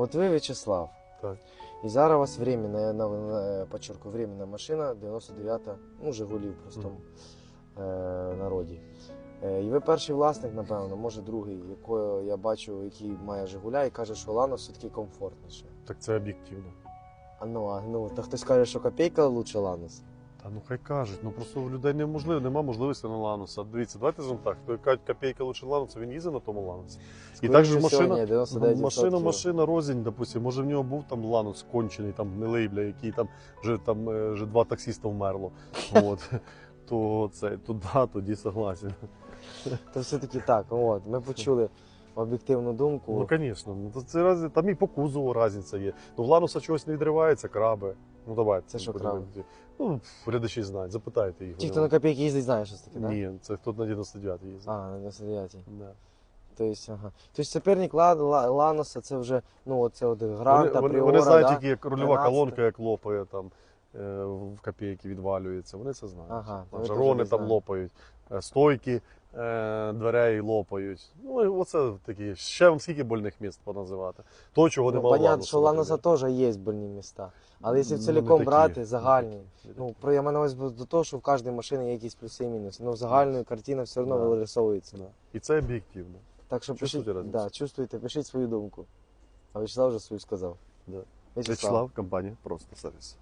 От ви В'ячеслав. Так. І зараз у вас временна, я на, на, временна машина 99-та, ну, Жигулі в простому е, народі. Е, і ви перший власник, напевно, може другий, якого я бачу, який має Жигуля, і каже, що Ланос все-таки комфортніше. Так це об'єктивно. А ну, а ну, то хтось каже, що копійка лучше Ланос. Та ну хай кажуть, ну просто у людей неможливо, нема можливості на Лануса. Дивіться, давайте зробимо так. Хто каже, копійка лучше Лануса, він їздить на тому Ланусі. І так же ж Скоріше всього, машина, ні, 99%. машина, машина розінь, допустим, може в нього був там Ланус кончений, там гнилий, бля, який там вже там е, вже два таксиста вмерло. От. То це то да, тоді согласен. То все-таки так, от, ми почули об'єктивну думку. Ну, звісно, ну це раз, там і по кузову різниця є. Ну в Лануса чогось не відривається, краби. Ну давайте. Це що краби? Ну, глядачі знають, запитайте їх. Ті, хто на копійки їздить, знає, що це таке, так? Ні, це хто на 99 їздить. А, на 99 Да. Тобто, ага. Тобто суперник Ла- Ла- Ланоса це вже, ну, оце от Гранта, вони, вони, знають да? тільки, як рульова 13. колонка, як лопає там е, в копійки відвалюється. Вони це знають. Ага, Там жарони там лопають, е, стойки дверей лопають. Ну, оце такі. Ще вам скільки больних міст поназивати. То, чого Ну, нема понятно, що у Ланоса теж є больні міста. Але якщо Ну, цілком брати, загальні, ну, про я на увазі до того, що в кожній машині є якісь плюси і мінуси. Ну, загальна картина все одно Да. вирисовується. Да. І це об'єктивно. Так що пишіть, да, чувствуйте, пишіть свою думку. А Вячеслав вже свою сказав. Да. Вячеслав. Вячеслав, компанія Просто сервіс.